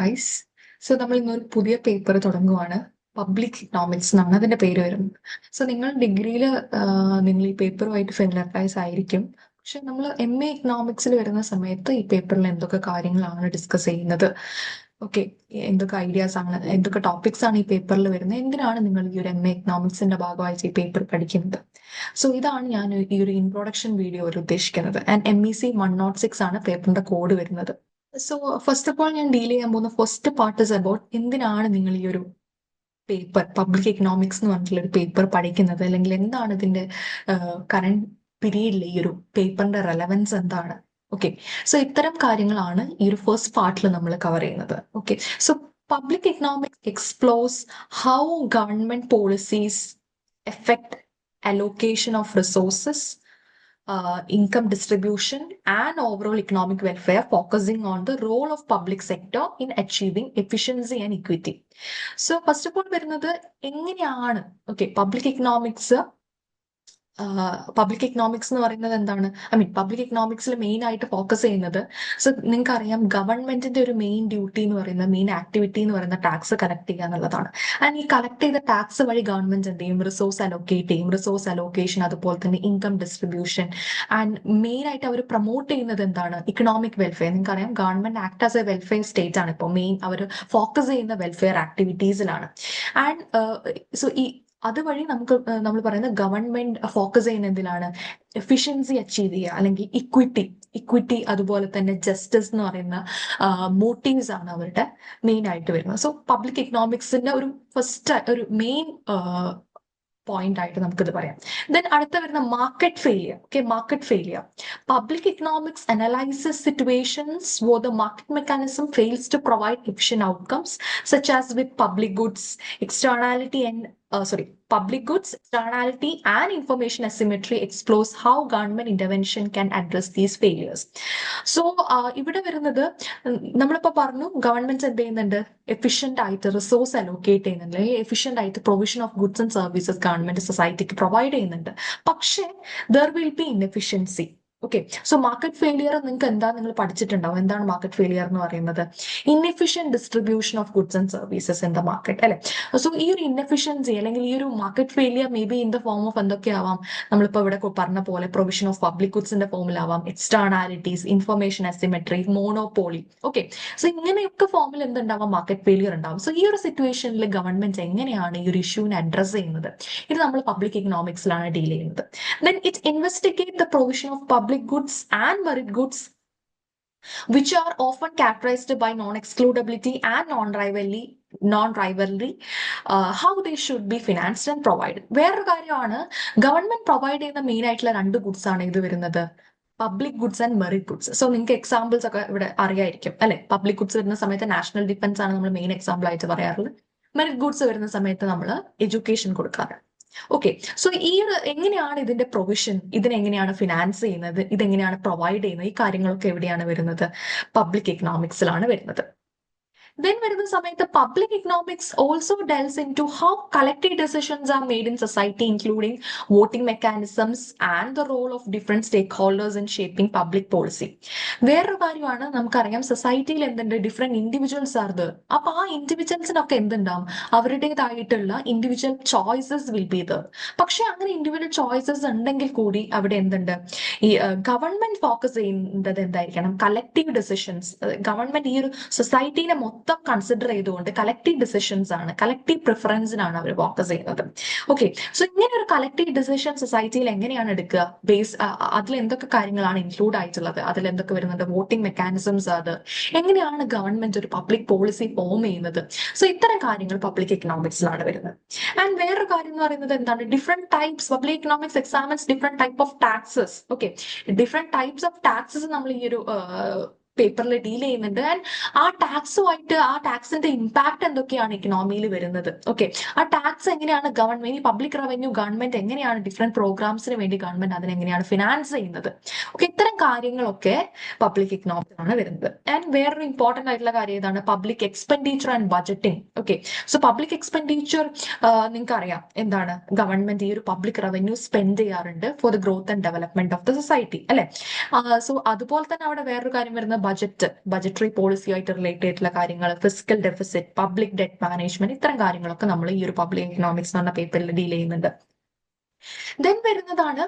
Guys so നമ്മൾ ഇന്നൊരു പുതിയ പേപ്പർ തുടങ്ങുവാണ്. പബ്ലിക് ഇക്കണോമിക്സ് എന്നാണ് അതിന്റെ പേര് വരുന്നത്. സോ നിങ്ങൾ ഡിഗ്രിയിൽ നിങ്ങൾ ഈ പേപ്പറുമായിട്ട് ഫെമിലറൈസ് ആയിരിക്കും. പക്ഷെ നമ്മൾ എം എ ഇക്കണോമിക്സിൽ വരുന്ന സമയത്ത് ഈ പേപ്പറിൽ എന്തൊക്കെ കാര്യങ്ങളാണ് ഡിസ്കസ് ചെയ്യുന്നത്? ഓക്കെ എന്തൊക്കെ ഐഡിയാസ് ആണ് എന്തൊക്കെ ടോപ്പിക്സ് ആണ് ഈ പേപ്പറിൽ വരുന്നത്? എന്തിനാണ് നിങ്ങൾ ഈ ഒരു എം എ ഇക്കണോമിക്സിന്റെ ഭാഗമായിട്ട് ഈ പേപ്പർ പഠിക്കുന്നത്? സോ ഇതാണ് ഞാൻ ഈ ഒരു ഇൻട്രൊഡക്ഷൻ വീഡിയോയിൽ ഉദ്ദേശിക്കുന്നത്. And M E C one nought six ആണ് പേപ്പറിന്റെ കോഡ് വരുന്നത്. സോ ഫസ്റ്റ് ഓഫ് ഓൾ ഞാൻ ഡീൽ ചെയ്യാൻ പോകുന്ന ഫസ്റ്റ് പാർട്ട് ഇസ് അബൌട്ട് എന്തിനാണ് നിങ്ങൾ ഈ ഒരു പേപ്പർ പബ്ലിക് എക്കണോമിക്സ് എന്ന് പറഞ്ഞിട്ടുള്ള ഒരു പേപ്പർ പഠിക്കുന്നത്? അല്ലെങ്കിൽ എന്താണ് ഇതിന്റെ കറണ്ട് പീരീഡിൽ ഈ ഒരു പേപ്പറിന്റെ റെലവൻസ് എന്താണ്? ഓക്കെ സോ ഇത്തരം കാര്യങ്ങളാണ് ഈ ഒരു ഫസ്റ്റ് പാർട്ടിൽ നമ്മൾ കവർ ചെയ്യുന്നത്. Okay so public economics explores how government policies effect allocation of resources uh, income distribution and overall economic welfare focusing on the role of public sector in achieving efficiency and equity so first of all വരുന്നത് എങ്ങനെയാണ് okay public economics public economics എന്ന് പറയുന്നത് എന്താണ്? I mean public എക്കണോമിക്സിൽ main ആയിട്ട് focus ചെയ്യുന്നത്. So നിങ്ങൾക്ക് അറിയാം ഗവൺമെന്റിന്റെ ഒരു മെയിൻ ഡ്യൂട്ടി എന്ന് പറയുന്നത് മെയിൻ ആക്ടിവിറ്റി എന്ന് പറയുന്ന ടാക്സ് കളക്ട് ചെയ്യുക എന്നുള്ളതാണ്. ആൻഡ് ഈ കളക്ട് ചെയ്ത ടാക്സ് വഴി ഗവൺമെന്റ് എന്ത് ചെയ്യും? റിസോഴ്സ് അലോക്കേറ്റ് ചെയ്യും. റിസോഴ്സ് അലോക്കേഷൻ അതുപോലെ തന്നെ ഇൻകം ഡിസ്ട്രിബ്യൂഷൻ ആൻഡ് മെയിൻ ആയിട്ട് അവർ പ്രൊമോട്ട് ചെയ്യുന്നത് എന്താണ്? ഇക്കണോമിക് വെൽഫെയർ നിങ്ങൾക്ക് അറിയാം government act as a welfare state ആണ്. ഇപ്പോൾ മെയിൻ അവർ ഫോക്കസ് ചെയ്യുന്ന വെൽഫെയർ ആക്ടിവിറ്റീസിലാണ് ആൻഡ് സോ ഈ അതുവഴി നമുക്ക് നമ്മൾ പറയുന്ന ഗവൺമെന്റ് ഫോക്കസ് ചെയ്യുന്ന എന്തിനാണ്? എഫിഷ്യൻസി അച്ചീവ് ചെയ്യുക അല്ലെങ്കിൽ ഇക്വിറ്റി ഇക്വിറ്റി അതുപോലെ തന്നെ ജസ്റ്റിസ് എന്ന് പറയുന്ന മോട്ടീവ്സ് ആണ് അവരുടെ മെയിൻ ആയിട്ട് വരുന്നത്. സോ പബ്ലിക് എക്കണോമിക്സിന്റെ ഒരു ഫസ്റ്റ് ഒരു മെയിൻ പോയിന്റ് ആയിട്ട് നമുക്കിത് പറയാം. ദെൻ അടുത്ത വരുന്ന market failure okay market failure public economics analyses situations where the market mechanism fails to provide efficient outcomes such as with public goods externality and uh, sorry, public goods, externality, and information asymmetry explores how government intervention can address these failures. So ഇവിടെ വരുന്നത് നമ്മളിപ്പോൾ പറഞ്ഞു governments എന്ത് ചെയ്യുന്നുണ്ട്? Efficient ആയിട്ട് resource allocate ചെയ്യുന്നുണ്ട്. അല്ലെങ്കിൽ efficient ആയിട്ട് provision of goods and services government സൊസൈറ്റിക്ക് പ്രൊവൈഡ് ചെയ്യുന്നുണ്ട്. പക്ഷേ there will be inefficiency okay so market failure നിങ്ങൾക്ക് എന്താ നിങ്ങൾ പഠിച്ചിട്ടുണ്ടാവും എന്താണ് മാർക്കറ്റ് ഫെയിലിയർ എന്ന് പറയുന്നത്? Inefficient distribution of goods and services in the market അല്ലെ? സോ ഈ ഒരു ഇൻഎഫിഷ്യൻസി അല്ലെങ്കിൽ ഈ ഒരു market failure may be in the form of എന്തൊക്കെയാവാം നമ്മളിപ്പോൾ ഇവിടെ പറഞ്ഞ പോലെ പ്രൊവിഷൻ ഓഫ് പബ്ലിക് ഗുഡ്സിന്റെ ഫോമിലാവാം externalities information asymmetry monopoly okay so ഇങ്ങനെയൊക്കെ ഫോമിൽ എന്തുണ്ടാവാം? മാർക്കറ്റ് ഫെയിലിയർ ഉണ്ടാവും. സോ ഈ ഒരു സിറ്റുവേഷനിൽ ഗവൺമെന്റ് എങ്ങനെയാണ് ഈ ഒരു ഇഷ്യൂവിനെ അഡ്രസ് ചെയ്യുന്നത്? ഇത് നമ്മൾ പബ്ലിക് ഇക്കണോമിക്സിലാണ് ഡീൽ ചെയ്യുന്നത്. Then it investigate the provision of public goods and merit goods which are often characterized by non-excludability and non-rivalry non-rivalry how they should be financed and provided. വേറൊരു കാര്യമാണ് ഗവൺമെന്റ് പ്രൊവൈഡ് ചെയ്യുന്ന main ആയിട്ടുള്ള രണ്ട് goods ആണ് ഇത് വരുന്നത്. Public goods and merit goods so നിങ്ങൾക്ക് examples ഒക്കെ ഇവിടെ അറിയായിരിക്കും അല്ലെ? പബ്ലിക് ഗുഡ്സ് വരുന്ന സമയത്ത് നാഷണൽ ഡിഫൻസ് ആണ് നമ്മൾ മെയിൻ എക്സാമ്പിൾ ആയിട്ട് പറയാറുള്ളത്. മെറിറ്റ് ഗുഡ്സ് വരുന്ന സമയത്ത് നമ്മൾ എഡ്യൂക്കേഷൻ കൊടുക്കാറ്. ഓക്കെ സോ ഈ ഒരു എങ്ങനെയാണ് ഇതിന്റെ പ്രൊവിഷൻ ഇതിനെങ്ങനെയാണ് ഫിനാൻസ് ചെയ്യുന്നത്? ഇതെങ്ങനെയാണ് പ്രൊവൈഡ് ചെയ്യുന്നത്? ഈ കാര്യങ്ങളൊക്കെ എവിടെയാണ് വരുന്നത്? പബ്ലിക് എക്കണോമിക്സിലാണ് വരുന്നത്. ദെൻ വരുന്ന സമയത്ത് public economics also deals in to how collective decisions are made in society including voting mechanisms and the role of different stakeholders in shaping public policy വേറൊരു കാര്യമാണ് നമുക്കറിയാം സൊസൈറ്റിയിൽ എന്തുണ്ട്? ഡിഫറെന്റ് ഇൻഡിവിജ്വൽസ് ആർ ദർ അപ്പൊ ആ ഇൻഡിവിജ്വൽസിനൊക്കെ എന്തുണ്ടാവും? അവരുടേതായിട്ടുള്ള individual choices will be there പക്ഷെ അങ്ങനെ ഇൻഡിവിജ്വൽ ചോയ്സസ് ഉണ്ടെങ്കിൽ കൂടി അവിടെ എന്തുണ്ട്? ഈ ഗവൺമെന്റ് ഫോക്കസ് ചെയ്യുന്നത് എന്തായിരിക്കണം? കളക്റ്റീവ് ഡെസിഷൻസ് ഗവൺമെന്റ് ഈ ഒരു സൊസൈറ്റീനെ മൊത്തം കൺസിഡർ ചെയ്തുകൊണ്ട് കളക്റ്റീവ് ഡിസിഷൻസ് ആണ് കളക്റ്റീവ് പ്രിഫറൻസിനാണ് അവർ ഫോക്കസ് ചെയ്യുന്നത്. ഓക്കെ സോ ഇങ്ങനെ ഒരു കളക്റ്റീവ് ഡിസിഷൻ സൊസൈറ്റിയിൽ എങ്ങനെയാണ് എടുക്കുക? ബേസ് അതിൽ എന്തൊക്കെ കാര്യങ്ങളാണ് ഇൻക്ലൂഡ് ആയിട്ടുള്ളത്? അതിൽ എന്തൊക്കെ വരുന്നുണ്ട്? വോട്ടിംഗ് മെക്കാനിസംസ് അത്. എങ്ങനെയാണ് ഗവൺമെന്റ് ഒരു പബ്ലിക് പോളിസി ഫോം ചെയ്യുന്നത്? സോ ഇത്തരം കാര്യങ്ങൾ പബ്ലിക് എക്കണോമിക്സിലാണ് വരുന്നത്. ആൻഡ് വേറൊരു കാര്യം എന്ന് പറയുന്നത് എന്താണ്? Different types public economics examines different type of taxes okay different types of taxes നമ്മൾ ഈ ഒരു പേപ്പറിൽ ഡീൽ ചെയ്യുന്നുണ്ട്. ആൻഡ് ആ ടാക്സുമായിട്ട് ആ ടാക്സിന്റെ ഇമ്പാക്ട് എന്തൊക്കെയാണ് ഇക്കണോമിയിൽ വരുന്നത്? ഓക്കെ ആ ടാക്സ് എങ്ങനെയാണ് ഗവൺമെന്റ് ഈ പബ്ലിക് റവന്യൂ ഗവൺമെന്റ് എങ്ങനെയാണ് ഡിഫറെന്റ് പ്രോഗ്രാംസിന് വേണ്ടി ഗവൺമെന്റ് അതിനെങ്ങനെയാണ് ഫിനാൻസ് ചെയ്യുന്നത്? ഓക്കെ ഇത്തരം കാര്യങ്ങളൊക്കെ പബ്ലിക് ഇക്കണോമിക്സിലാണ് വരുന്നത്. ആൻഡ് വേറൊരു ഇമ്പോർട്ടന്റ് ആയിട്ടുള്ള കാര്യം ഏതാണ്? Public expenditure and budgeting okay so public expenditure നിങ്ങൾക്ക് അറിയാം എന്താണ്? ഗവൺമെന്റ് ഈ ഒരു പബ്ലിക് റവന്യൂ സ്പെൻഡ് ചെയ്യാറുണ്ട് for the growth and development of the society അല്ലെ? സോ അതുപോലെ തന്നെ അവിടെ വേറൊരു കാര്യം വരുന്നത് ബജറ്റ് ബജറ്ററി പോളിസിയായിട്ട് റിലേറ്റ് ആയിട്ടുള്ള കാര്യങ്ങൾ fiscal deficit public debt management ഇത്തരം കാര്യങ്ങളൊക്കെ നമ്മൾ ഈ ഒരു പബ്ലിക് എക്കണോമിക്സ് എന്ന പേപ്പറിൽ ഡീൽ ചെയ്യുന്നുണ്ട് ദെൻ വരുന്നതാണ്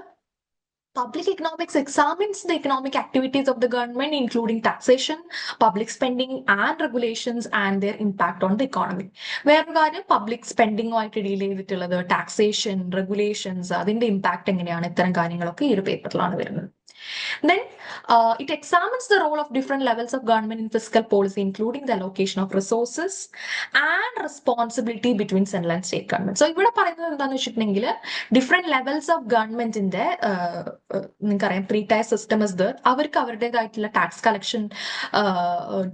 public economics examines the economic activities of the government including taxation public spending and regulations and their impact on the economy. വേറൊരു കാര്യം പബ്ലിക് സ്പെൻഡിങ്ങുമായിട്ട് ഡീൽ ചെയ്തിട്ടുള്ളത് ടാക്സേഷൻ റെഗുലേഷൻസ് അതിന്റെ ഇമ്പാക്ട് എങ്ങനെയാണ് ഇത്തരം കാര്യങ്ങളൊക്കെ ഈ ഒരു പേപ്പറിലാണ് വരുന്നത് Then uh, it examines the role of different levels of government in fiscal policy, including the allocation of resources and responsibility between central and state government. So ഇവിടെ പറയുന്നത് എന്താണെന്ന് വെച്ചിട്ടുണ്ടെങ്കിൽ ഡിഫറെന്റ് ലെവൽസ് ഓഫ് ഗവൺമെന്റിന്റെ നിങ്ങൾക്കറിയാം three tier system is there അവർക്ക് അവരുടേതായിട്ടുള്ള tax collection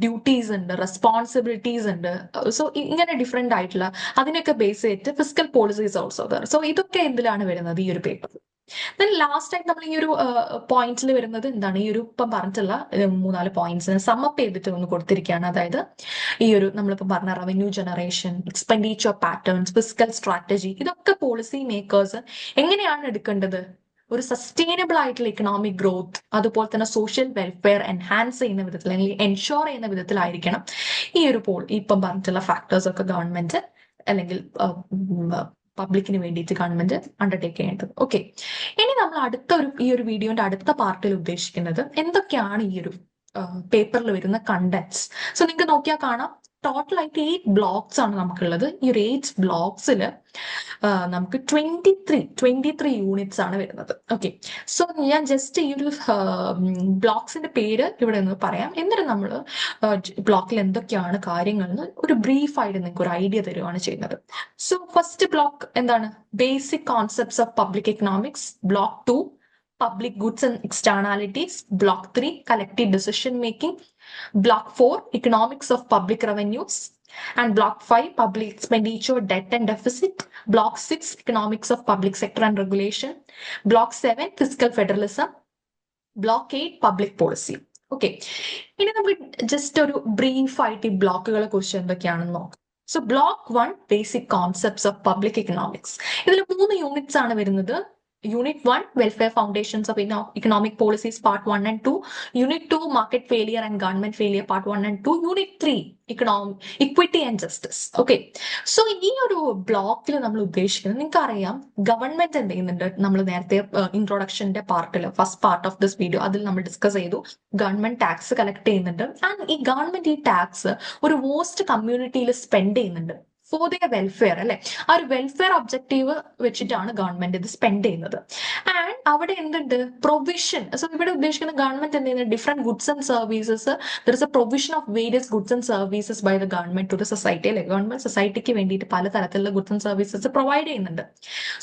duties ഉണ്ട് responsibilities ഉണ്ട്. സോ ഇങ്ങനെ ഡിഫറെന്റ് ആയിട്ടുള്ള അതിനൊക്കെ ബേസ് ചെയ്തിട്ട് fiscal policies also there so ഇതൊക്കെ എന്തിലാണ് വരുന്നത് ഈ ഒരു പേപ്പർ ദെൻ ലാസ്റ്റ് ആയിട്ട് നമ്മൾ ഈ ഒരു പോയിന്റിൽ വരുന്നത് എന്താണ്? ഈ ഒരു ഇപ്പം പറഞ്ഞിട്ടുള്ള മൂന്നാൽ പോയിന്റ്സിനെ സമ്മപ്പ് ചെയ്തിട്ട് ഒന്ന് കൊടുത്തിരിക്കുകയാണ്. അതായത് ഈ ഒരു നമ്മളിപ്പോൾ പറഞ്ഞ revenue generation expenditure patterns fiscal strategy ഇതൊക്കെ പോളിസി മേക്കേഴ്സ് എങ്ങനെയാണ് എടുക്കേണ്ടത്? ഒരു സസ്റ്റൈനബിൾ ആയിട്ടുള്ള ഇക്കണോമിക് ഗ്രോത്ത് അതുപോലെ തന്നെ സോഷ്യൽ വെൽഫെയർ എൻഹാൻസ് ചെയ്യുന്ന വിധത്തിൽ അല്ലെങ്കിൽ എൻഷോർ ചെയ്യുന്ന വിധത്തിലായിരിക്കണം ഈ ഒരു പോൾ ഇപ്പം പറഞ്ഞിട്ടുള്ള ഫാക്ടേഴ്സ് ഒക്കെ ഗവൺമെന്റ് അല്ലെങ്കിൽ പബ്ലിക്കിന് വേണ്ടിയിട്ട് ഗവൺമെന്റ് അണ്ടർടേക്ക് ചെയ്യേണ്ടത്. ഓക്കെ ഇനി നമ്മൾ അടുത്ത ഒരു ഈ ഒരു വീഡിയോന്റെ അടുത്ത പാർട്ടിൽ ഉദ്ദേശിക്കുന്നത് എന്തൊക്കെയാണ് ഈ ഒരു പേപ്പറിൽ വരുന്ന കണ്ടന്റ്സ് സോ നിങ്ങൾക്ക് നോക്കിയാൽ കാണാം. ടോട്ടൽ ആയിട്ട് എയ്റ്റ് ബ്ലോക്സ് ആണ് നമുക്കുള്ളത്. ഈ ഒരു എയ്റ്റ് ബ്ലോക്സിൽ നമുക്ക് twenty three twenty three units ആണ് വരുന്നത്. ഓക്കെ സോ ഞാൻ ജസ്റ്റ് ഈ ഒരു ബ്ലോക്സിന്റെ പേര് ഇവിടെ നിന്ന് പറയാം. എന്നിട്ട് നമ്മൾ ബ്ലോക്കിൽ എന്തൊക്കെയാണ് കാര്യങ്ങൾ എന്ന് ഒരു ബ്രീഫായിട്ട് നിങ്ങൾക്ക് ഒരു ഐഡിയ തരുവാണ് ചെയ്യുന്നത്. സോ ഫസ്റ്റ് ബ്ലോക്ക് എന്താണ്? Basic concepts of public economics block two public goods and externalities. Block 3, collective decision making. Block 4, economics of public revenues. And block 5, public expenditure, debt and deficit. Block 6, economics of public sector and regulation. Block 7, fiscal federalism. Block 8, public policy. Okay ഇനി നമുക്ക് just ഒരു ബ്രീഫായിട്ട് ഈ ബ്ലോക്കുകളെ കുറിച്ച് എന്തൊക്കെയാണെന്ന് നോക്കാം so block one basic concepts of public economics ഇതിൽ മൂന്ന് units ആണ് വരുന്നത് Unit 1, Welfare Foundations of Econo- Economic Policies, Part 1 and 2. Unit 2, Market Failure and Government Failure, Part 1 and 2. Unit 3, Economic Equity and Justice. Okay. So ഈ ഒരു ബ്ലോക്കിൽ നമ്മൾ ഉദ്ദേശിക്കുന്നത് നിങ്ങൾക്ക് അറിയാം ഗവൺമെന്റ് എന്ത് ചെയ്യുന്നുണ്ട് നമ്മൾ നേരത്തെ ഇൻട്രൊഡക്ഷന്റെ പാർട്ടിൽ first part of this video അതിൽ നമ്മൾ ഡിസ്കസ് ചെയ്തു ഗവൺമെന്റ് ടാക്സ് കളക്ട് ചെയ്യുന്നുണ്ട് ആൻഡ് ഈ ഗവൺമെന്റ് ഈ ടാക്സ് ഒരു വോസ്റ്റ് കമ്മ്യൂണിറ്റിയിൽ സ്പെൻഡ് ചെയ്യുന്നുണ്ട് ഫോർ ദിയർ വെൽഫെയർ അല്ലെ? ആ ഒരു വെൽഫെയർ ഒബ്ജക്റ്റീവ് വെച്ചിട്ടാണ് ഗവൺമെന്റ് ഇത് സ്പെൻഡ് ചെയ്യുന്നത്. ആൻഡ് അവിടെ എന്തുണ്ട്? പ്രൊവിഷൻ സോ ഇവിടെ ഉദ്ദേശിക്കുന്ന ഗവൺമെന്റ് എന്ത് ചെയ്യുന്നത് different goods and services there is a provision of various goods and services by the government to the society അല്ലെ? ഗവൺമെന്റ് സൊസൈറ്റിക്ക് വേണ്ടിയിട്ട് പല തരത്തിലുള്ള ഗുഡ്സ് ആൻഡ് സർവീസസ് പ്രൊവൈഡ് ചെയ്യുന്നുണ്ട്.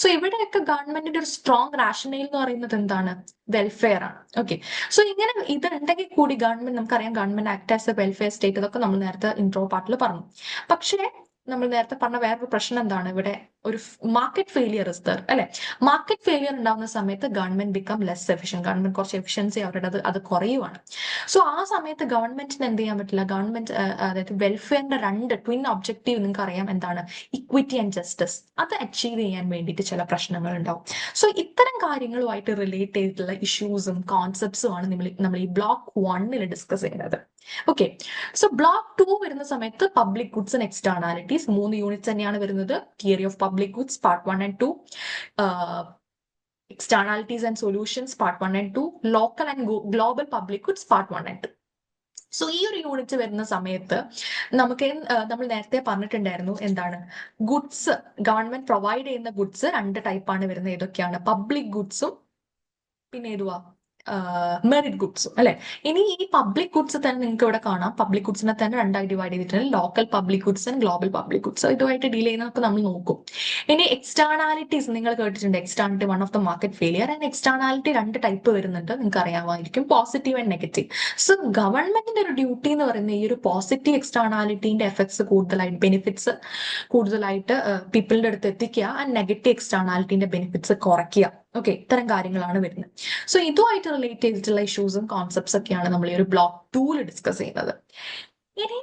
സോ ഇവിടെയൊക്കെ ഗവൺമെന്റിന്റെ ഒരു സ്ട്രോങ് റാഷണൽ എന്ന് പറയുന്നത് എന്താണ്? വെൽഫെയർ ആണ്. ഓക്കെ സോ ഇങ്ങനെ ഇത് ഉണ്ടെങ്കിൽ കൂടി ഗവൺമെന്റ് നമുക്കറിയാം government act as a welfare state ഇതൊക്കെ നമ്മൾ നേരത്തെ ഇൻട്രോ പാർട്ടിൽ പറഞ്ഞു. പക്ഷേ നമ്മൾ നേരത്തെ പറഞ്ഞ വേറൊരു പ്രശ്നം എന്താണ്? ഇവിടെ ഒരു മാർക്കറ്റ് ഫെയിലിയർ ഇസ് ദർ അല്ലെ? മാർക്കറ്റ് ഫെയിലിയർ ഉണ്ടാകുന്ന സമയത്ത് government become less efficient government കുറച്ച് എഫിഷ്യൻസി അവരുടെ അത് അത് കുറയുവാണ്. സോ ആ സമയത്ത് ഗവൺമെന്റിന് എന്ത് ചെയ്യാൻ പറ്റില്ല? ഗവൺമെന്റ് അതായത് വെൽഫെയറിന്റെ രണ്ട് ട്വിൻ ഒബ്ജക്റ്റീവ് നിങ്ങൾക്ക് അറിയാം എന്താണ്? ഇക്വിറ്റി ആൻഡ് ജസ്റ്റിസ് അത് അച്ചീവ് ചെയ്യാൻ വേണ്ടിയിട്ട് ചില പ്രശ്നങ്ങൾ ഉണ്ടാവും. സോ ഇത്തരം കാര്യങ്ങളുമായിട്ട് റിലേറ്റ് ചെയ്തിട്ടുള്ള ഇഷ്യൂസും കോൺസെപ്റ്റ്സും ആണ് നമ്മൾ നമ്മൾ ഈ ബ്ലോക്ക് വണ്ണിൽ ഡിസ്കസ് ചെയ്യുന്നത് ഓക്കെ സോ ബ്ലോക്ക് ടു വരുന്ന സമയത്ത് പബ്ലിക് ഗുഡ്സ് ആൻഡ് എക്സ്റ്റേണാലിറ്റീസ് മൂന്ന് യൂണിറ്റ്സ് തന്നെയാണ് വരുന്നത്. Theory of public goods part one and two externalities and solutions part one and two local and global public goods part one and two so ഈ ഒരു unit വരുന്ന സമയത്ത് നമുക്ക് നമ്മൾ നേരത്തെ പറഞ്ഞിട്ടുണ്ടായിരുന്നു എന്താണ്? ഗുഡ്സ് ഗവൺമെന്റ് പ്രൊവൈഡ് ചെയ്യുന്ന ഗുഡ്സ് രണ്ട് ടൈപ്പാണ് വരുന്നത്. ഏതൊക്കെയാണ്? പബ്ലിക് ഗുഡ്സും പിന്നെ ഏതുവാ? മെറിറ്റ് ഗുഡ്സ് അല്ലെ? ഇനി ഈ പബ്ലിക് ഗുഡ്സ് തന്നെ നിങ്ങൾക്ക് ഇവിടെ കാണാം. പബ്ലിക് ഗുഡ്സിനെ തന്നെ രണ്ടായി ഡിവൈഡ് ചെയ്തിട്ടുണ്ട്. Local public goods and global public goods ഇതുമായിട്ട് ഡീൽ ചെയ്യുന്നതൊക്കെ നമ്മൾ നോക്കും. ഇനി എക്സ്റ്റേണാലിറ്റീസ് നിങ്ങൾ കേട്ടിട്ടുണ്ട്. Externality one of the market failure and externality രണ്ട് ടൈപ്പ് വരുന്നുണ്ട്. നിങ്ങൾക്ക് അറിയാമായിരിക്കും. പോസിറ്റീവ് ആൻഡ് നെഗറ്റീവ് സോ ഗവൺമെന്റിന്റെ ഒരു ഡ്യൂട്ടി എന്ന് പറയുന്ന ഈ ഒരു പോസിറ്റീവ് എക്സ്റ്റേണാലിറ്റീന്റെ എഫക്ട്സ് കൂടുതലായിട്ട് ബെനിഫിറ്റ്സ് കൂടുതലായിട്ട് പീപ്പിളിന്റെ അടുത്ത് എത്തിക്കുക ആൻഡ് നെഗറ്റീവ് എക്സ്റ്റേണാലിറ്റീന്റെ ബെനിഫിറ്റ്സ് കുറയ്ക്കുക. ഓക്കെ ഇത്തരം കാര്യങ്ങളാണ് വരുന്നത്. സോ ഇതുമായിട്ട് റിലേറ്റ് ചെയ്തിട്ടുള്ള ഇഷ്യൂസും കോൺസെപ്റ്റ്സ് ഒക്കെയാണ് നമ്മൾ ഈ ഒരു ബ്ലോക്ക് ടൂൽ ഡിസ്കസ് ചെയ്യുന്നത്. ഇനി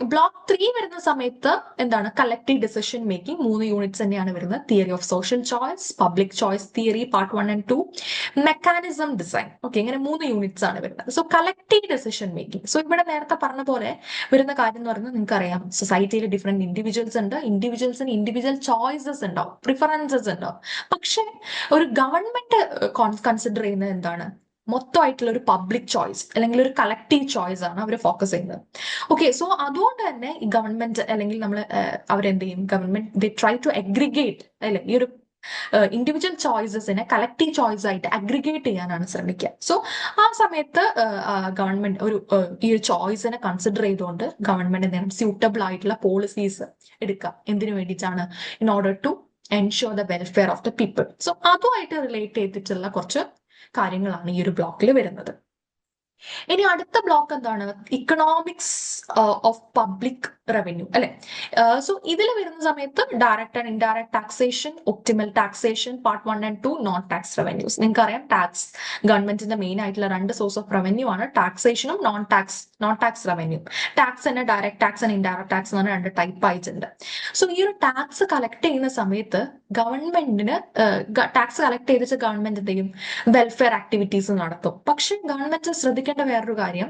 ബ്ലോക്ക് ത്രീ വരുന്ന സമയത്ത് എന്താണ്? കളക്റ്റീവ് ഡിസിഷൻ മേക്കിംഗ് മൂന്ന് യൂണിറ്റ്സ് തന്നെയാണ് വരുന്നത്. Theory of social choice public choice theory part one and two mechanism design okay ഇങ്ങനെ മൂന്ന് യൂണിറ്റ്സ് ആണ് വരുന്നത്. So collective decision making so ഇവിടെ നേരത്തെ പറഞ്ഞ പോലെ വരുന്ന കാര്യം എന്ന് പറയുന്നത് നിങ്ങൾക്ക് അറിയാം സൊസൈറ്റിയിൽ ഡിഫറെന്റ് ഇൻഡിവിജ്വൽസ് ഉണ്ട്. ഇൻഡിവിജ്വൽസിന് ഇൻഡിവിജ്വൽ ചോയ്സസ് ഉണ്ടാവും. പ്രിഫറൻസസ് ഉണ്ടാവും. പക്ഷെ ഒരു ഗവൺമെന്റ് കൺസിഡർ ചെയ്യുന്നത് എന്താണ്? മൊത്തമായിട്ടുള്ള ഒരു പബ്ലിക് ചോയ്സ് അല്ലെങ്കിൽ ഒരു കളക്റ്റീവ് ചോയ്സ് ആണ് അവർ ഫോക്കസ് ചെയ്യുന്നത്. ഓക്കെ സോ അതുകൊണ്ട് തന്നെ ഈ ഗവൺമെന്റ് അല്ലെങ്കിൽ നമ്മൾ അവരെന്ത് ചെയ്യും? Government they try to aggregate അല്ലെ ഈ ഒരു ഇൻഡിവിജ്വൽ ചോയ്സസിനെ കളക്റ്റീവ് ചോയ്സ് ആയിട്ട് അഗ്രിഗേറ്റ് ചെയ്യാനാണ് ശ്രമിക്കുക. സോ ആ സമയത്ത് ഗവൺമെന്റ് ഒരു ഈ ഒരു ചോയ്സിനെ കൺസിഡർ ചെയ്തുകൊണ്ട് ഗവൺമെന്റ് എന്തെങ്കിലും സ്യൂട്ടബിൾ ആയിട്ടുള്ള പോളിസീസ് എടുക്കുക. എന്തിനു വേണ്ടിയിട്ടാണ്? In order to ensure the welfare of the people so അതുമായിട്ട് റിലേറ്റ് ചെയ്തിട്ടുള്ള കുറച്ച് കാര്യങ്ങളാണ് ഈ ഒരു ബ്ലോക്കിൽ വരുന്നത്. ഇനി അടുത്ത ബ്ലോക്ക് എന്താണ്? ഇക്കണോമിക്സ് ഓഫ് പബ്ലിക് റവന്യൂ അല്ലെ? സോ ഇതിൽ വരുന്ന സമയത്ത് direct and indirect taxation optimal taxation part one and two non tax revenues നിങ്ങൾക്ക് അറിയാം ടാക്സ് ഗവൺമെന്റിന്റെ മെയിൻ ആയിട്ടുള്ള രണ്ട് സോഴ്സ് ഓഫ് റവന്യൂ ആണ് ടാക്സേഷനും non tax non tax revenue tax തന്നെ direct tax and indirect tax എന്ന് പറഞ്ഞ രണ്ട് ടൈപ്പ് ആയിട്ടുണ്ട്. സോ ഈ ഒരു ടാക്സ് കളക്ട് ചെയ്യുന്ന സമയത്ത് ഗവൺമെന്റിന് ടാക്സ് കളക്ട് ചെയ്തിട്ട് ഗവൺമെന്റ് എന്ത് ചെയ്യും? വെൽഫെയർ ആക്ടിവിറ്റീസ് നടത്തും. പക്ഷെ ഗവൺമെന്റ് ശ്രദ്ധിക്കേണ്ട വേറൊരു കാര്യം.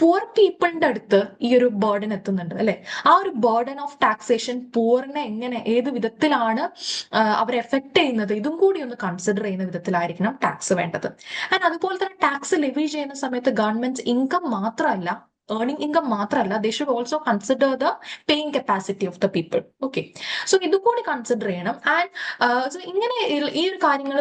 പുവർ പീപ്പിളിന്റെ അടുത്ത് ഈ ഒരു ബേർഡൻ എത്തുന്നുണ്ട് അല്ലെ? ആ ഒരു ബേർഡൻ ഓഫ് ടാക്സേഷൻ പുവറിനെ എങ്ങനെ ഏത് വിധത്തിലാണ് അവർ എഫക്ട് ചെയ്യുന്നത്? ഇതും കൂടി ഒന്ന് കൺസിഡർ ചെയ്യുന്ന വിധത്തിലായിരിക്കണം ടാക്സ് വേണ്ടത്. ആൻഡ് അതുപോലെ തന്നെ ടാക്സ് ലെവി ചെയ്യുന്ന സമയത്ത് ഗവൺമെന്റ് ഇൻകം മാത്രമല്ല ഏർണിംഗ് ഇൻകം മാത്രമല്ല they should also consider the paying capacity of the people okay so ഇതും കൂടി കൺസിഡർ ചെയ്യണം ആൻഡ് ഇങ്ങനെ ഈ- ഒരു കാര്യങ്ങൾ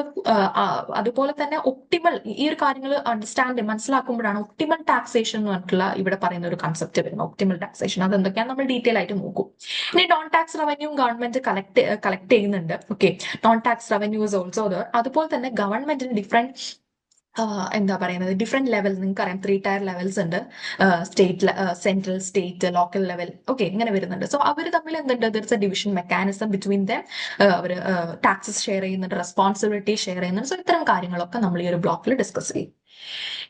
അതുപോലെ തന്നെ ഒപ്റ്റിമൽ ഈ ഒരു കാര്യങ്ങൾ അണ്ടർസ്റ്റാൻഡ് മനസ്സിലാക്കുമ്പോഴാണ് ഒപ്റ്റിമൽ ടാക്സേഷൻ എന്ന് പറഞ്ഞിട്ടുള്ള ഇവിടെ പറയുന്ന ഒരു കൺസെപ്റ്റ് വരുന്നത്. ഒപ്റ്റിമൽ ടാക്സേഷൻ അത് എന്തൊക്കെയാണ് നമ്മൾ ഡീറ്റെയിൽ ആയിട്ട് നോക്കും. ഇനി non tax revenue government collect collect ചെയ്യുന്നുണ്ട്. Okay non tax revenue is also അതുപോലെ തന്നെ ഗവൺമെന്റിന് ഡിഫറെന്റ് എന്താ പറയുന്നത്? ഡിഫറെന്റ് ലെവൽ നിങ്ങൾക്ക് അറിയാം ത്രീ ടയർ ലെവൽസ് ഉണ്ട് state central state local level okay ഇങ്ങനെ വരുന്നുണ്ട്. സോ അവർ തമ്മിൽ എന്തുണ്ട്? There's a division mechanism between them our taxes share ചെയ്യുന്നുണ്ട് റെസ്പോൺസിബിലിറ്റി ഷെയർ ചെയ്യുന്നുണ്ട്. സോ ഇത്തരം കാര്യങ്ങളൊക്കെ നമ്മൾ ഈ ഒരു ബ്ലോക്കിൽ ഡിസ്കസ് ചെയ്യും.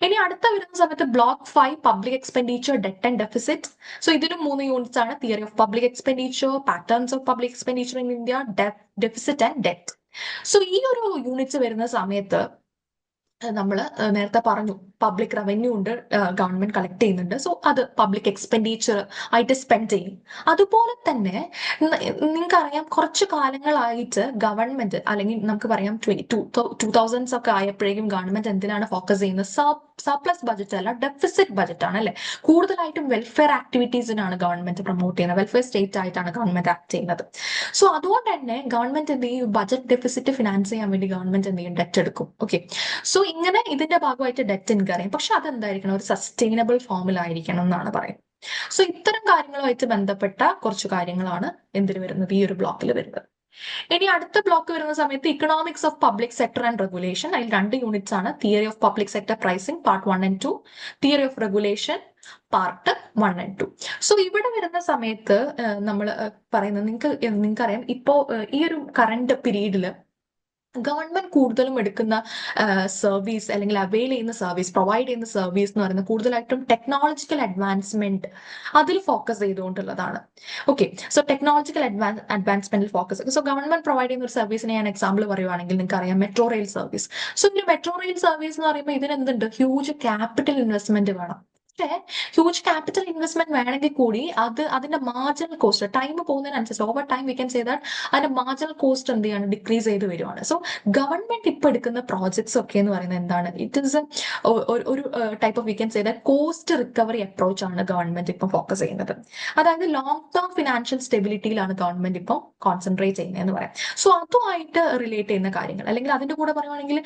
ഇനി അടുത്ത വരുന്ന സമയത്ത് block five public expenditure debt and deficit so ഇതിനും മൂന്ന് യൂണിറ്റ്സ് ആണ്. Theory of public expenditure patterns of public expenditure in India deficit and debt so ഈ ഒരു യൂണിറ്റ്സ് വരുന്ന സമയത്ത് നമ്മൾ നേരത്തെ പറഞ്ഞു പബ്ലിക് റവന്യൂ ഉണ്ട് ഗവൺമെന്റ് കളക്ട് ചെയ്യുന്നുണ്ട്. സോ അത് പബ്ലിക് എക്സ്പെൻഡിച്ചർ ആയിട്ട് സ്പെൻഡ് ചെയ്യും. അതുപോലെ തന്നെ നിങ്ങൾക്കറിയാം കുറച്ച് കാലങ്ങളായിട്ട് ഗവൺമെന്റ് അല്ലെങ്കിൽ നമുക്ക് പറയാം ട്വന്റി ടു ടൂ തൗസൻഡ്സ് ഒക്കെ ആയപ്പോഴേക്കും ഗവൺമെന്റ് എന്തിനാണ് ഫോക്കസ് ചെയ്യുന്നത്? സർപ്ലസ് ബജറ്റ് അല്ല ഡെഫിസിറ്റ് ബജറ്റ് ആണ് അല്ലെ? കൂടുതലായിട്ടും വെൽഫെയർ ആക്ടിവിറ്റീസിനാണ് ഗവൺമെന്റ് പ്രൊമോട്ട് ചെയ്യുന്നത്. വെൽഫെയർ സ്റ്റേറ്റ് ആയിട്ടാണ് ഗവൺമെന്റ് ആക്ട് ചെയ്യുന്നത്. സോ അതുകൊണ്ട് തന്നെ ഗവൺമെന്റ് എന്ത് ചെയ്യും? ബജറ്റ് ഡെഫിസിറ്റ് ഫിനാൻസ് ചെയ്യാൻ വേണ്ടി ഗവൺമെന്റ് എന്ത് ചെയ്യും? ഡെറ്റ് എടുക്കും. ഓക്കെ സോ ഇങ്ങനെ ഇതിന്റെ ഭാഗമായിട്ട് ഡെറ്റ് ഇൻകം അറിയാം. പക്ഷെ അതെന്തായിരിക്കണം? ഒരു സസ്റ്റൈനബിൾ ഫോമിലായിരിക്കണം എന്നാണ് പറയുന്നത്. സോ ഇത്തരം കാര്യങ്ങളുമായിട്ട് ബന്ധപ്പെട്ട കുറച്ച് കാര്യങ്ങളാണ് എന്തിന് വരുന്നത്? ഈ ഒരു ബ്ലോക്കിൽ വരുന്നത്. ഇനി അടുത്ത ബ്ലോക്ക് വരുന്ന സമയത്ത് economics of public sector and regulation അതിൽ രണ്ട് യൂണിറ്റ്സ് ആണ്. Theory of public sector pricing part one and two theory of regulation part one and two so ഇവിടെ വരുന്ന സമയത്ത് നമ്മൾ പറയുന്നത് നിങ്ങൾക്ക് നിങ്ങൾക്കറിയാം. ഇപ്പോ ഈ ഒരു കറണ്ട് പീരീഡിൽ ഗവൺമെന്റ് കൂടുതലും എടുക്കുന്ന സർവീസ് അല്ലെങ്കിൽ അവൈൽ ചെയ്യുന്ന സർവീസ് പ്രൊവൈഡ് ചെയ്യുന്ന സർവീസ് എന്ന് പറയുന്നത് കൂടുതലായിട്ടും ടെക്നോളജിക്കൽ അഡ്വാൻസ്മെന്റ് അതിൽ ഫോക്കസ് ചെയ്തുകൊണ്ടുള്ളതാണ്. ഓക്കെ സോ ടെക്നോളജിക്കൽ അഡ്വാൻസ് അഡ്വാൻസ്മെന്റിൽ ഫോക്കസ് സോ ഗവൺമെന്റ് പ്രൊവൈഡ് ചെയ്യുന്ന ഒരു സർവീസിനെ ഞാൻ എക്സാമ്പിൾ പറയുവാണെങ്കിൽ നിങ്ങൾക്ക് അറിയാം മെട്രോ റെയിൽ സർവീസ് സോ ഈ മെട്രോ റെയിൽ സർവീസ് എന്ന് പറയുമ്പോൾ ഇതിന് എന്തുണ്ട് ഹ്യൂജ് ക്യാപിറ്റൽ ഇൻവെസ്റ്റ്മെന്റ് വേണം. പക്ഷേ ഹ്യൂജ് ക്യാപിറ്റൽ ഇൻവെസ്റ്റ്മെന്റ് വേണമെങ്കിൽ കൂടി അത് അതിന്റെ marginal cost time പോകുന്നതിനനുസരിച്ച് over time we can say that അതിന്റെ മാർജിനൽ കോസ്റ്റ് എന്ത് ചെയ്യാണ്? ഡിക്രീസ് ചെയ്ത് വരുവാണ്. സോ ഗവൺമെന്റ് ഇപ്പൊ എടുക്കുന്ന പ്രോജക്ട്സ് ഒക്കെ എന്ന് പറയുന്നത് എന്താണ്? ഇറ്റ് ഇസ് ഒരു type of we can say that cost recovery approach ആണ് ഗവൺമെന്റ് ഇപ്പൊ ഫോക്കസ് ചെയ്യുന്നത്. അതായത് ലോങ് ടേം ഫിനാൻഷ്യൽ സ്റ്റെബിലിറ്റിയിലാണ് ഗവൺമെന്റ് ഇപ്പം കോൺസെൻട്രേറ്റ് ചെയ്യുന്നത് എന്ന് പറയാം. സോ അതുമായിട്ട് റിലേറ്റ് ചെയ്യുന്ന കാര്യങ്ങൾ. അല്ലെങ്കിൽ അതിന്റെ കൂടെ പറയുവാണെങ്കിൽ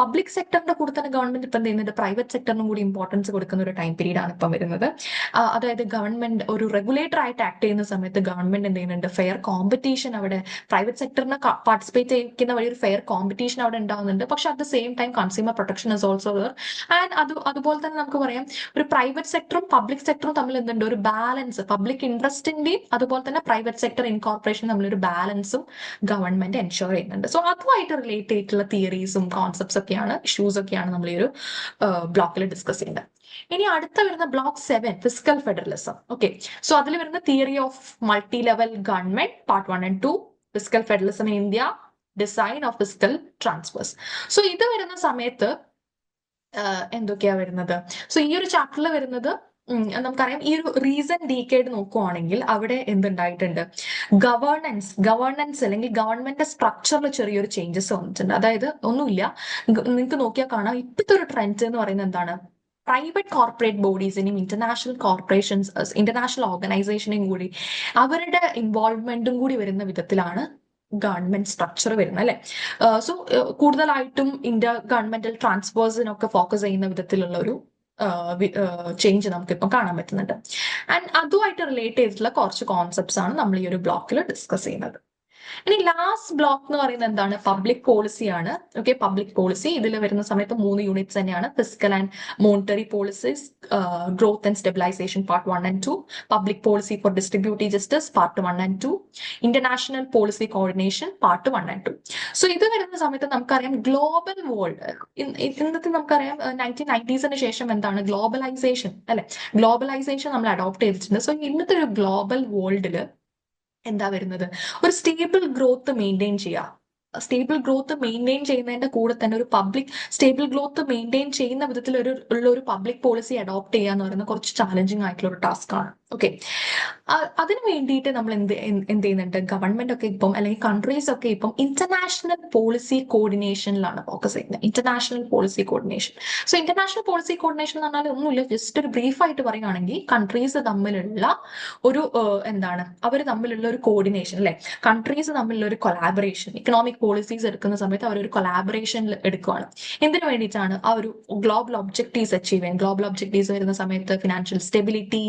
പബ്ലിക് സെക്ടറിന്റെ കൂടെ തന്നെ ഗവൺമെന്റ് ഇപ്പം എന്ത് ചെയ്യുന്നുണ്ട്? പ്രൈവറ്റ് സെക്ടറിനും കൂടി ഇമ്പോർട്ടൻസ് കൊടുക്കുന്ന ഒരു ടൈം പീരീഡ് ആണ് ഇപ്പം വരുന്നത്. അതായത് ഗവൺമെന്റ് ഒരു റെഗുലേറ്റർ ആയിട്ട് ആക്ട് ചെയ്യുന്ന സമയത്ത് ഗവൺമെന്റ് എന്ത് ചെയ്യുന്നുണ്ട്? ഫെയർ കോമ്പറ്റീഷൻ അവിടെ പ്രൈവറ്റ് സെക്ടറിനെ പാർട്ടിസിപ്പേറ്റ് ചെയ്യിക്കുന്ന വഴി ഒരു ഫെയർ കോമ്പറ്റീഷൻ അവിടെ ഉണ്ടാകുന്നുണ്ട് പക്ഷെ at the same time consumer protection is also and അത് അതുപോലെ തന്നെ നമുക്ക് പറയാം ഒരു പ്രൈവറ്റ് സെക്ടറും പബ്ലിക് സെക്ടറും തമ്മിൽ എന്തുണ്ട്? ഒരു ബാലൻസ് പബ്ലിക് ഇൻട്രസ്റ്റിന്റെയും അതുപോലെ തന്നെ പ്രൈവറ്റ് സെക്ടർ ഇൻകോർപ്പറേഷൻ തമ്മിലൊരു ബാലൻസും ഗവൺമെന്റ് എൻഷുർ ചെയ്യുന്നുണ്ട്. സോ അതുമായിട്ട് റിലേറ്റ് ചെയ്തിട്ടുള്ള തിയറീസും കോൺസെപ്റ്റ്സ് ഒക്കെയാണ് ഇഷ്യൂസ് ഒക്കെയാണ് നമ്മൾ ഈ ഒരു ബ്ലോക്കിൽ ഡിസ്കസ് ചെയ്യുന്നത്. ഇനി അടുത്ത വരുന്ന block seven fiscal federalism okay so അതിൽ വരുന്ന theory of multi level government part one and two fiscal federalism in India design of fiscal transfers so ഇത് വരുന്ന സമയത്ത് എന്തൊക്കെയാ വരുന്നത്? സോ ഈ ഒരു ചാപ്റ്ററിൽ വരുന്നത് നമുക്കറിയാം ഈ ഒരു റീസൺ ഡീക്കേഡ് നോക്കുവാണെങ്കിൽ അവിടെ എന്തുണ്ടായിട്ടുണ്ട്? ഗവേണൻസ് ഗവേണൻസ് അല്ലെങ്കിൽ ഗവൺമെന്റ് സ്ട്രക്ചറിൽ ചെറിയൊരു ചേഞ്ചസ് വന്നിട്ടുണ്ട്. അതായത് ഒന്നുമില്ല. നിങ്ങൾക്ക് നോക്കിയാൽ കാണാം. ഇപ്പോഴത്തെ ഒരു ട്രെൻഡ് എന്ന് പറയുന്നത് എന്താണ്? പ്രൈവറ്റ് കോർപ്പറേറ്റ് ബോഡീസിനെയും ഇന്റർനാഷണൽ കോർപ്പറേഷൻസ് ഇന്റർനാഷണൽ ഓർഗനൈസേഷനെയും കൂടി അവരുടെ ഇൻവോൾവ്മെന്റും കൂടി വരുന്ന വിധത്തിലാണ് ഗവൺമെന്റ് സ്ട്രക്ചർ വരുന്നത് അല്ലെ? സോ കൂടുതലായിട്ടും ഇന്ത്യ ഗവൺമെന്റൽ ട്രാൻസ്ഫേഴ്സിനൊക്കെ ഫോക്കസ് ചെയ്യുന്ന വിധത്തിലുള്ള ഒരു ചേഞ്ച് നമുക്ക് ഇപ്പം കാണാൻ പറ്റുന്നുണ്ട്. ആൻഡ് അതുമായിട്ട് റിലേറ്റ് ചെയ്തിട്ടുള്ള കുറച്ച് കോൺസെപ്റ്റ്സ് ആണ് നമ്മൾ ഈ ഒരു ബ്ലോക്കിൽ ഡിസ്കസ് ചെയ്യുന്നത്. ഇനി ലാസ്റ്റ് ബ്ലോക്ക് എന്ന് പറയുന്നത് എന്താണ്? പബ്ലിക് പോളിസി ആണ്. ഓക്കെ പബ്ലിക് പോളിസി ഇതിൽ വരുന്ന സമയത്ത് മൂന്ന് യൂണിറ്റ്സ് തന്നെയാണ്. Fiscal and monetary policies growth and stabilisation part one and two public policy for distributive justice part one and two international policy coordination part one and two so ഇത് വരുന്ന സമയത്ത് നമുക്കറിയാം global world ഇന്നത്തെ നമുക്കറിയാം nineteen നയന്റീസിന് ശേഷം എന്താണ് globalisation അല്ലെ? Globalisation നമ്മൾ അഡോപ്റ്റ് ചെയ്തിട്ടുണ്ട്. സോ ഇന്നത്തെ ഒരു ഗ്ലോബൽ വേൾഡിൽ എന്താ വരുന്നത്? ഒരു സ്റ്റേബിൾ ഗ്രോത്ത് മെയിന്റെയിൻ ചെയ്യുക സ്റ്റേബിൾ ഗ്രോത്ത് മെയിന്റെയിൻ ചെയ്യുന്നതിന്റെ കൂടെ തന്നെ ഒരു പബ്ലിക് സ്റ്റേബിൾ ഗ്രോത്ത് മെയിന്റെയിൻ ചെയ്യുന്ന വിധത്തിൽ ഒരു ഉള്ള ഒരു പബ്ലിക് പോളിസി അഡോപ്റ്റ് ചെയ്യുക എന്ന് പറയുന്നത് കുറച്ച് ചാലഞ്ചിങ് ആയിട്ടുള്ള ഒരു ടാസ്ക് ആണ്. ഓക്കെ അതിന് വേണ്ടിയിട്ട് നമ്മൾ എന്ത് എന്ത് ചെയ്യുന്നുണ്ട്? ഗവൺമെന്റ് ഒക്കെ ഇപ്പം അല്ലെങ്കിൽ കൺട്രീസ് ഒക്കെ ഇപ്പം ഇന്റർനാഷണൽ പോളിസി കോർഡിനേഷനിലാണ് ഫോക്കസ് ചെയ്യുന്നത്. International policy coordination so international policy coordination എന്ന് പറഞ്ഞാൽ ഒന്നുമില്ല. ജസ്റ്റ് ഒരു ബ്രീഫ് ആയിട്ട് പറയുകയാണെങ്കിൽ കൺട്രീസ് തമ്മിലുള്ള ഒരു എന്താണ്? അവർ തമ്മിലുള്ള ഒരു കോർഡിനേഷൻ അല്ലെ? കൺട്രീസ് തമ്മിലുള്ള ഒരു കൊലാബറേഷൻ ഇക്കണോമിക് പോളിസീസ് എടുക്കുന്ന സമയത്ത് അവർ ഒരു കൊളാബറേഷനിൽ എടുക്കുകയാണ് എന്തിനു വേണ്ടിയിട്ടാണ് ആ ഒരു ഗ്ലോബൽ ഒബ്ജക്റ്റീവ്സ് അച്ചീവ് ചെയ്യാൻ ഗ്ലോബൽ ഒബ്ജക്റ്റീവ്സ് വരുന്ന സമയത്ത് ഫിനാൻഷ്യൽ സ്റ്റെബിലിറ്റി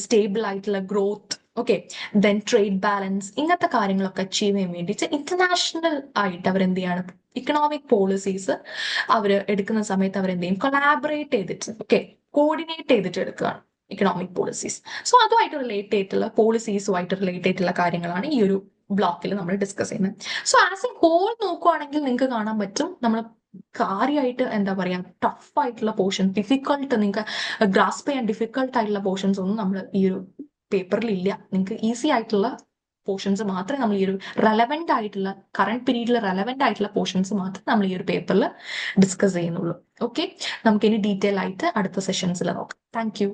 സ്റ്റേബിൾ ആയിട്ടുള്ള growth okay then trade balance ഇങ്ങനത്തെ കാര്യങ്ങളൊക്കെ അച്ചീവ് ചെയ്യാൻ വേണ്ടിയിട്ട് ഇന്റർനാഷണൽ ആയിട്ട് അവർ എന്ത് ചെയ്യാണ് ഇക്കണോമിക് പോളിസീസ് അവർ എടുക്കുന്ന സമയത്ത് അവർ എന്ത് ചെയ്യും കൊളാബറേറ്റ് ചെയ്തിട്ട് ഓക്കെ കോർഡിനേറ്റ് ചെയ്തിട്ട് എടുക്കുകയാണ് ഇക്കണോമിക് പോളിസീസ് സോ അതുമായിട്ട് റിലേറ്റ് ചെയ്തിട്ടുള്ള പോളിസീസുമായിട്ട് റിലേറ്റ് ചെയ്തിട്ടുള്ള കാര്യങ്ങളാണ് ഈ ഒരു ബ്ലോക്കിൽ നമ്മൾ ഡിസ്കസ് ചെയ്യുന്നത്. സോ ആസ് എ ഹോൾ നോക്കുവാണെങ്കിൽ നിങ്ങൾക്ക് കാണാൻ പറ്റും നമ്മൾ കാര്യമായിട്ട് എന്താ പറയാ ടഫ് ആയിട്ടുള്ള പോർഷൻ ഡിഫിക്കൾട്ട് നിങ്ങൾക്ക് ഗ്രാസ്പ് ചെയ്യാൻ ഡിഫിക്കൾട്ട് ആയിട്ടുള്ള പോർഷൻസ് ഒന്നും നമ്മൾ ഈ ഒരു പേപ്പറിൽ ഇല്ല. നിങ്ങൾക്ക് ഈസി ആയിട്ടുള്ള പോർഷൻസ് മാത്രമേ നമ്മൾ ഈ ഒരു റെലവെന്റ് ആയിട്ടുള്ള കറണ്ട് പീരീഡിൽ റെലവെന്റ് ആയിട്ടുള്ള പോർഷൻസ് മാത്രമേ നമ്മൾ ഈ ഒരു പേപ്പറിൽ ഡിസ്കസ് ചെയ്യുന്നുള്ളൂ. ഓക്കെ നമുക്ക് ഇനി ഡീറ്റെയിൽ ആയിട്ട് അടുത്ത സെഷൻസിൽ നോക്കാം. താങ്ക്